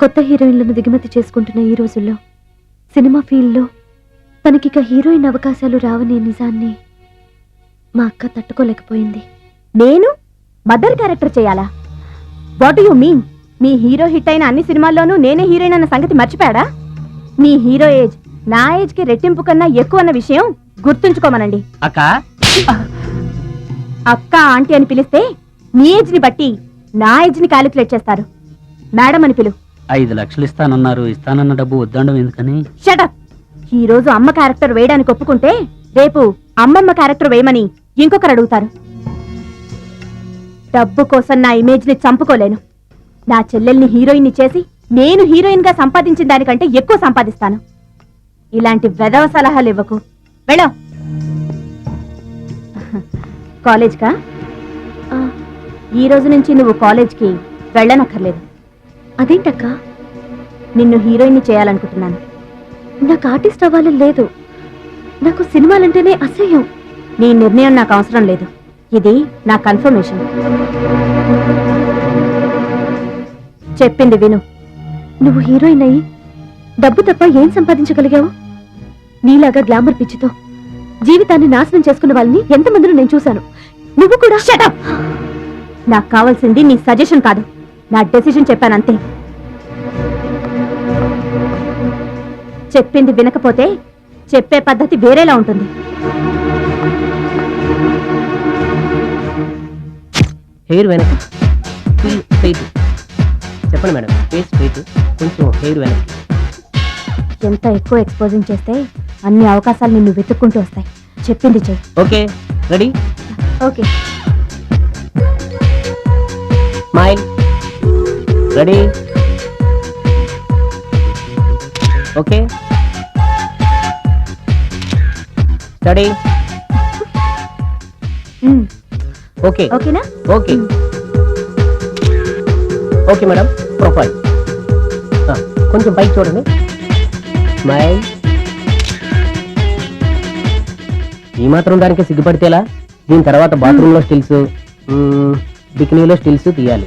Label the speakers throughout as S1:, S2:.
S1: కొత్త హీరోయిన్లను దిగుమతి చేసుకుంటున్న ఈ రోజుల్లో సినిమా ఫీల్డ్లో తనకిక హీరోయిన్ అవకాశాలు రావనే నిజాన్ని మా అక్క తట్టుకోలేకపోయింది.
S2: నేను? మదర్ క్యారెక్టర్ చేయాలా? వాట్ యు మీన్ మీ హీరో హిట్ అయిన అన్ని సినిమాల్లోనూ నేనే హీరోయిన్ అన్న సంగతి మర్చిపోయాడా? మీ హీరో ఏజ్ నా ఏజ్కి రెట్టింపు కన్నా ఎక్కువ అన్న విషయం గుర్తుంచుకోమనండి.
S3: అక్క?
S2: అక్క ఆంటీ అని పిలిస్తే మీ ఏజ్ని బట్టి నా ఏజ్ని క్యాలిక్యులేట్ చేస్తారు. మేడం అని పిలు.
S3: ఐదు లక్షలు ఇస్తానన్నారు. ఇస్తానన్న డబ్బు వద్దండం ఎందుకని?
S2: షటప్ ఈ రోజు అమ్మ క్యారెక్టర్ వేయడానికి ఒప్పుకుంటే రేపు అమ్మమ్మ క్యారెక్టర్ వేయమని ఇంకొకరు అడుగుతారు. డబ్బు కోసం నా ఇమేజ్ని చంపుకోలేను. నా చెల్లెల్ని హీరోయిన్ చేసి నేను హీరోయిన్గా సంపాదించిన దానికంటే ఎక్కువ సంపాదిస్తాను. ఇలాంటి వెధవ సలహాలు ఇవ్వకు. వెళ్ళో. కాలేజ్కా? ఈ రోజు నుంచి నువ్వు కాలేజ్కి వెళ్ళనక్కర్లేదు.
S1: అదేంటక్క?
S2: నిన్ను హీరోయిన్ చేయాలనుకుంటున్నాను.
S1: నాకు ఆర్టిస్ట్ అవ్వాలని లేదు. నాకు సినిమాలంటేనే అసహ్యం.
S2: నీ నిర్ణయం నాకు అవసరం లేదు. ఇది నా కన్ఫర్మేషన్. చెప్పింది విను.
S1: నువ్వు హీరోయిన్ అయ్యి డబ్బు తప్ప ఏం సంపాదించగలిగావు? నీలాగా గ్లామర్ పిచ్చితో జీవితాన్ని నాశనం చేసుకున్న వాళ్ళని ఎంతమందిని నేను చూశాను. నువ్వు కూడా.
S2: షటప్ నాకు కావాల్సింది నీ సజెషన్ కాదు. నా డెసిషన్ చెప్పానంతే చెప్పింది వినకపోతే చెప్పే పద్ధతి వేరేలా ఉంటుంది.
S4: హెయిర్ వెనక ఫుల్ స్ట్రైట్ చెప్పండి మేడం ఫేస్ స్ట్రైట్ కొంచెం హెయిర్ వెనక్కి.
S2: ఎంత ఎక్కువ ఎక్స్పోజింగ్ చేస్తే అన్ని అవకాశాలు నిన్ను వెతుక్కుంటూ వస్తాయి. చెప్పింది చెయ్యి.
S4: Okay ready?
S2: Okay.
S4: Smile ready okay steady okay
S2: ఓకేనా
S4: ఓకే ఓకే మేడం ప్రొఫైల్ కొంచెం పైకి చూడండి స్మైల్ ఈ మాత్రం దానికి సిగ్గుపడితేలా దీని తర్వాత బాత్రూంలో స్టిల్స్ బికినీలో స్టిల్స్ తీయాలి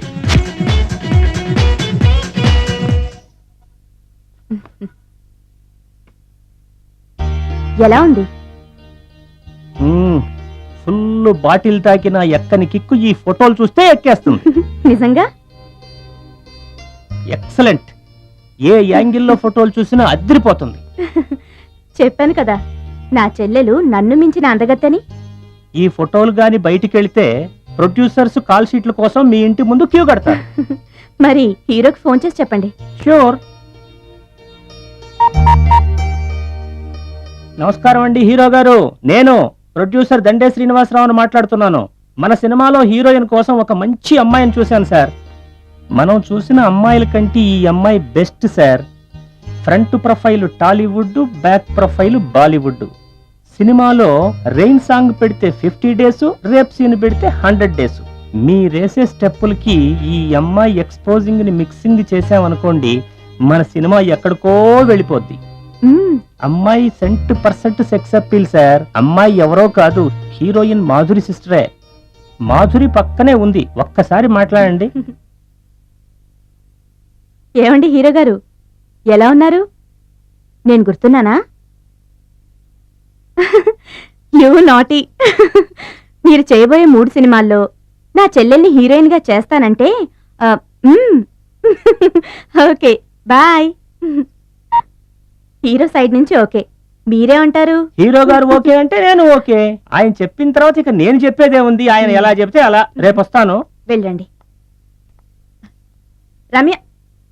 S2: ఎలా ఉంది?
S5: ఫుల్ బాటిల్ తాకిన ఎక్కని కిక్కు ఈ ఫోటోలు చూస్తే ఎక్కేస్తుంది.
S2: నిజంగా?
S5: ఎక్సలెంట్. ఏ యాంగిల్లో ఫోటోలు చూసినా అద్దరిపోతుంది
S2: చెప్పాను కదా నా చెల్లెలు నన్ను మించిన అందగత్తని.
S5: ఈ ఫోటోలు గాని బయటికి వెళితే ప్రొడ్యూసర్స్ కాల్ షీట్ల కోసం మీ ఇంటి ముందు క్యూ కడతారు.
S2: మరి హీరోకి ఫోన్ చేసి చెప్పండి.
S5: షూర్. నమస్కారం అండి హీరో గారు. నేను ప్రొడ్యూసర్ దండే శ్రీనివాసరావుని మాట్లాడుతున్నాను. మన సినిమాలో హీరోయిన్ కోసం ఒక మంచి అమ్మాయిని చూశాను సార్. మనం చూసిన అమ్మాయిల కంటే ఈ అమ్మాయి best sir. Front profile Tollywood back profile Bollywood. సినిమాలో రెయిన్ సాంగ్ పెడితే ఫిఫ్టీ డేస్ రేప్ సీన్ పెడితే హండ్రెడ్ డేస్. మీ రేసే స్టెప్పులకి ఈ అమ్మాయి ఎక్స్పోజింగ్ని మిక్సింగ్ చేసామనుకోండి మన సినిమా ఎక్కడికో వెళ్ళిపోద్ది. అమ్మాయి cent percent sex appeal sir. అమ్మాయి ఎవరో కాదు హీరోయిన్ మాధురి సిస్టరే. మాధురి పక్కనే ఉంది. ఒక్కసారి మాట్లాడండి.
S2: ఏమండి హీరో గారు? ఎలా ఉన్నారు? నేను గుర్తున్నానా? You naughty. మీరు చేయబోయే మూడు సినిమాల్లో నా చెల్లెల్ని హీరోయిన్గా చేస్తానంటే ఓకే బాయ్. హీరో సైడ్ నుంచి ఓకే. మీరే ఉంటారు
S5: హీరో గారు ఓకే అంటే నేను ఓకే. ఆయన చెప్పిన తర్వాత ఇక నేను చెప్పేదే ఉంది ఆయన ఎలా చెప్తే అలా. రేపు వస్తాను.
S2: వెళ్ళండి. రమ్య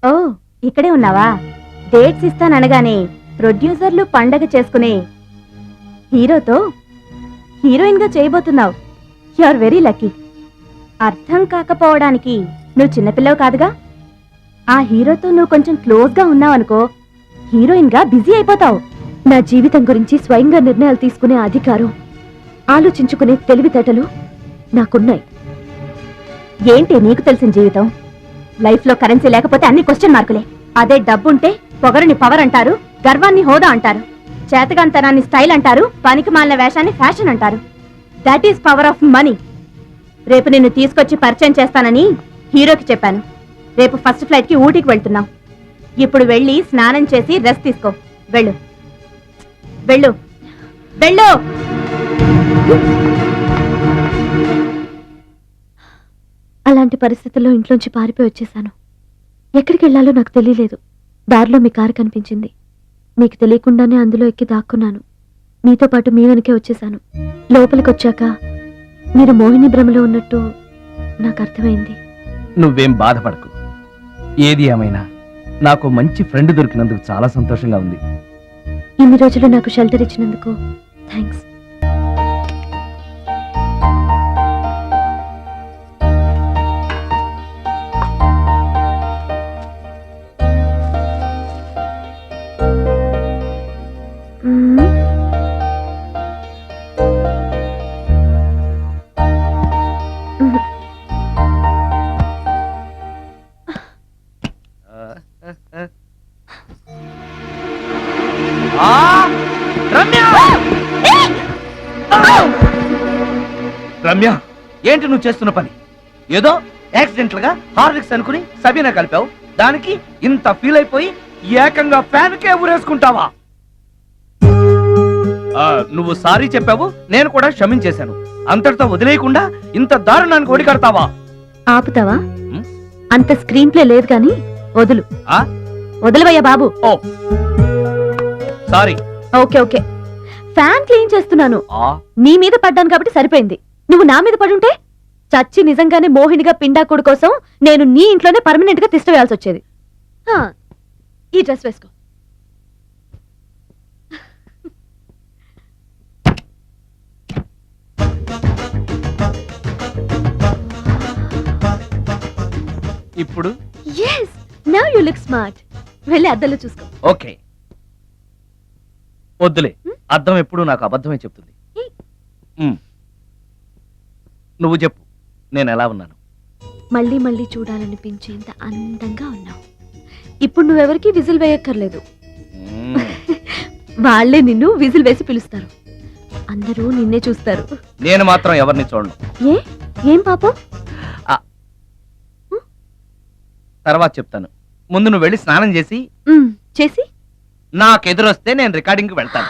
S2: ఓ ఇక్కడే ఉన్నావా? డేట్స్ ఇస్తాననగానే ప్రొడ్యూసర్లు పండగ చేసుకునే హీరోతో హీరోయిన్గా చేయబోతున్నావు. You are very lucky. అర్థం కాకపోవడానికి నువ్వు చిన్నపిల్లవు కాదుగా? ఆ హీరోతో నువ్వు కొంచెం క్లోజ్గా ఉన్నావనుకో హీరోయిన్గా బిజీ అయిపోతావు.
S1: నా జీవితం గురించి స్వయంగా నిర్ణయాలు తీసుకునే అధికారం ఆలోచించుకునే తెలివితేటలు నాకున్నాయి.
S2: ఏంటి నీకు తెలిసిన జీవితం? లైఫ్లో కరెన్సీ లేకపోతే అన్ని క్వశ్చన్ మార్కులే. అదే డబ్బుంటే పొగరుని పవర్ అంటారు గర్వాన్ని హోదా అంటారు చేతగాంతనాన్ని స్టైల్ అంటారు పనికి మాలిన వేషాన్ని ఫ్యాషన్ అంటారు. That is power of money రేపు నిన్ను తీసుకొచ్చి పరిచయం చేస్తానని హీరోకి చెప్పాను. రేపు ఫస్ట్ ఫ్లైట్కి ఊటీకి వెళ్తున్నాం. ఇప్పుడు వెళ్ళి స్నానం చేసి రెస్ట్ తీసుకో. వెళ్ళు. వెళ్ళు. వెళ్ళు.
S1: అలాంటి పరిస్థితుల్లో ఇంట్లోంచి పారిపోయి వచ్చేసాను. ఎక్కడికి వెళ్ళాలో నాకు తెలియలేదు. దారిలో మీ కారు కనిపించింది. మీకు తెలియకుండానే అందులో ఎక్కి దాక్కున్నాను. మీతో పాటు మీ వెనకే వచ్చేసాను. లోపలికి వచ్చాక మీరు మోహిని భ్రమలో ఉన్నట్టు నాకు అర్థమైంది.
S6: నువ్వేం బాధపడకు. ఏది ఏమైనా నాకు మంచి ఫ్రెండ్ దొరికినందుకు చాలా సంతోషంగా ఉంది.
S1: ఇన్ని రోజులు నాకు షెల్టర్ ఇచ్చినందుకు థ్యాంక్స్
S6: రమ్య! ఏంటి నువ్వు చేస్తున్న పని? ఏదో యాక్సిడెంటల్గా హార్లిక్స్ అనుకుని సబీనా కలిపావు. దానికి ఇంత ఫీల్ అయిపోయి ఏకంగా ఫ్యాన్ కే ఊరేసుకుంటావా? ఆ, నువ్వు సారీ చెప్పావు నేను కూడా క్షమించేశాను. అంతటితో వదిలేయకుండా ఇంత దారుణానికి ఒడికడతావా
S1: ఆపుతావా. అంత స్క్రీన్ ప్లే లేదు కానీ వదులు.
S6: ఆ?
S1: వదలవయ్యా బాబు.
S6: ఓ. Sorry.
S1: Okay okay. Fan clean చేస్తున్నాను.
S6: ఆ?
S1: నీ మీద పడ్డాను కాబట్టి సరిపోయింది. నువ్వు నా మీద పడుంటే చచ్చి నిజంగానే మోహినిగా పిండాకుడు కోసం నేను నీ ఇంట్లోనే పర్మనెంట్గా తిష్ట వేయాల్సి వచ్చేది. హా, ఈ డ్రెస్ వేసుకో.
S6: ఇప్పుడు?
S1: Yes now you look smart వెళ్ళి అద్దంలో చూసుకో.
S6: ఓకే. వద్దులే. అర్థం ఎప్పుడు నాకు అబద్ధమే చెప్తుంది. ఉమ్. నువ్వు చెప్పు. నేను ఎలా ఉన్నాను?
S1: మళ్ళీ మళ్ళీ చూడాలనిపించేంత అందంగా ఉన్నావు. ఇప్పుడు నువ్వెవరికి విజిల్ వేయక్కర్లేదు.
S6: ఉమ్.
S1: వాళ్ళే నిన్ను విజిల్ వేసి పిలుస్తారు. అందరూ నిన్నే చూస్తారు.
S6: నేను మాత్రం ఎవరిని చూడను.
S1: ఏ? ఏం పాపం?
S6: తర్వాత చెప్తాను. ముందు నువ్వు వెళ్ళి స్నానం చేసి
S1: ఉమ్, చేసి?
S6: నాకు ఎదురొస్తే నేను రికార్డింగ్కి వెళ్తాను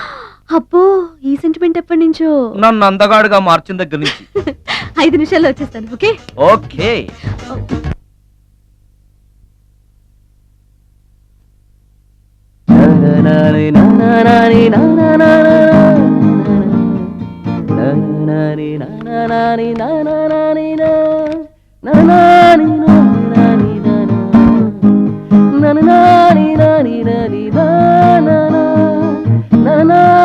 S1: అబ్బో ఈ సెంటిమెంట్ ఎప్పటి నుంచో
S6: నన్ను అందగాడుగా మార్చిన దగ్గర నుంచి
S1: ఐదు నిమిషాల్లో వచ్చేస్తాను ఓకే
S6: ఓకే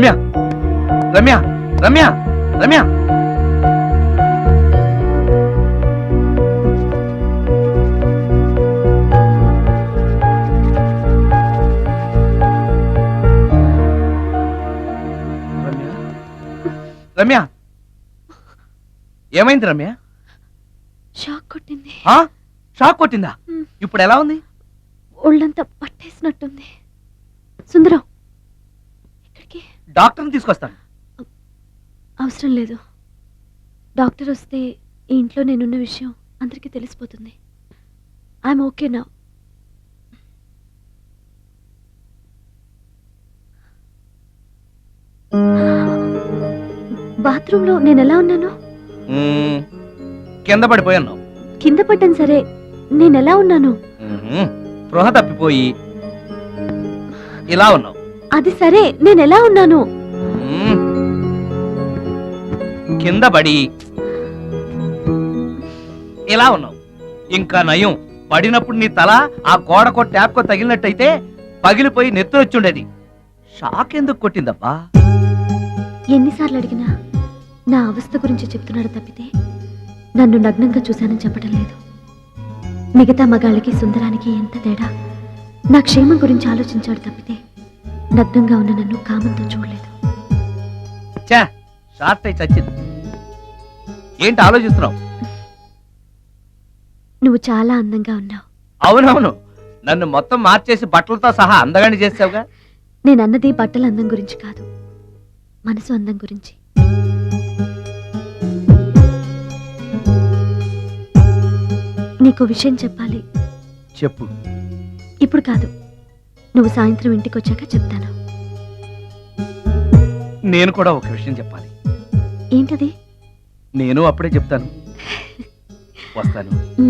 S6: రమ్య. రమ్య. రమ్య. రమ్య. రమ్య. ఏమైంది రమ్య?
S1: షాక్ కొట్టింది.
S6: ఆ? షాక్ కొట్టిందా. ఇప్పుడు ఎలా ఉంది?
S1: ఒళ్ళంతా పట్టేసినట్టుంది. సుందరం
S6: డాక్టర్ని తీసుకొస్తాను.
S1: అవసరం లేదు. డాక్టర్ వస్తే ఈ ఇంట్లో నేనున్న విషయం అందరికీ తెలిసిపోతుంది. ఐఎమ్ ఓకే నా. బాత్రూంలో నేను ఎలా ఉన్నాను?
S6: మ్మ్. కింద పడిపోయాను.
S1: కింద పడ్డాను సరే నేను ఎలా ఉన్నాను.
S6: స్పృహ తప్పిపోయి ఇలా ఉన్నావు.
S1: అది సరే నేను ఎలా ఉన్నాను.
S6: కింద పడి. ఇలా ఉన్నావు. ఇంకా నయం. పడినప్పుడు నీ తల ఆ గోడకో ట్యాప్కో తగిలినట్టయితే పగిలిపోయి నెత్తురొచ్చుండేది. షాక్ ఎందుకు కొట్టిందబ్బా?
S1: ఎన్నిసార్లు అడిగినా నా అవస్థ గురించి చెప్తున్నాడు తప్పితే నన్ను నగ్నంగా చూశానని చెప్పడం లేదు. మిగతా మగాళ్ళకి సుందరానికి ఎంత తేడా? నా క్షేమం గురించి ఆలోచించాడు తప్పితే నగ్నంగా ఉన్న నన్ను కామంతో చూడలేదు.
S6: చా షార్ట్ అయి చచ్చింది. ఏంటి ఆలోచిస్తున్నావు?
S1: నువ్వు చాలా అందంగా ఉన్నావు.
S6: అవునవును. నన్ను మొత్తం మార్చేసి బట్టలతో సహా అందగాని చేసావుగా
S1: నేను అన్నది బట్టల అందం గురించి కాదు. మనసు అందం గురించి. నీకు విషయం చెప్పాలి.
S6: చెప్పు.
S1: ఇప్పుడు కాదు. నువ్వు సాయంత్రం ఇంటికి వచ్చాక చెప్తాను.
S6: నేను కూడా ఒక విషయం చెప్పాలి.
S1: ఏంటది?
S6: నేను అప్పుడే చెప్తాను. వస్తాను.